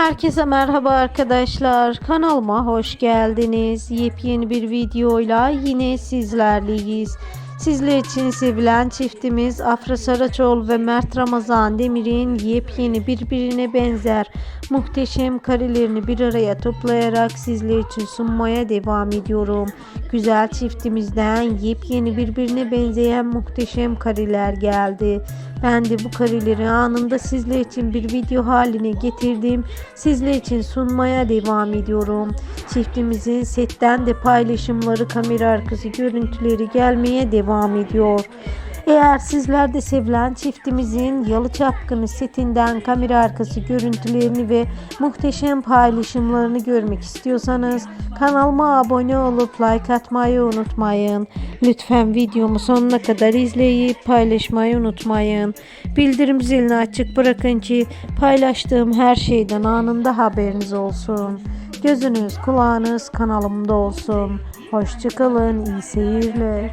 Herkese merhaba arkadaşlar. Kanalıma hoş geldiniz. Yepyeni bir videoyla yine sizlerleyiz. Sizler için sevilen çiftimiz Afra Saraçoğlu ve Mert Ramazan Demir'in yepyeni birbirine benzer muhteşem karelerini bir araya toplayarak sizler için sunmaya devam ediyorum. Güzel çiftimizden yepyeni birbirine benzeyen muhteşem kareler geldi. Ben de bu kareleri anında sizler için bir video haline getirdim. Sizler için sunmaya devam ediyorum. Çiftimizin setten de paylaşımları, kamera arkası görüntüleri gelmeye devam ediyor. Eğer sizler de sevilen çiftimizin Yalı Çapkını setinden kamera arkası görüntülerini ve muhteşem paylaşımlarını görmek istiyorsanız kanalıma abone olup like atmayı unutmayın. Lütfen videomu sonuna kadar izleyip paylaşmayı unutmayın. Bildirim zilini açık bırakın ki paylaştığım her şeyden anında haberiniz olsun. Gözünüz kulağınız kanalımda olsun. Hoşçakalın, iyi seyirler.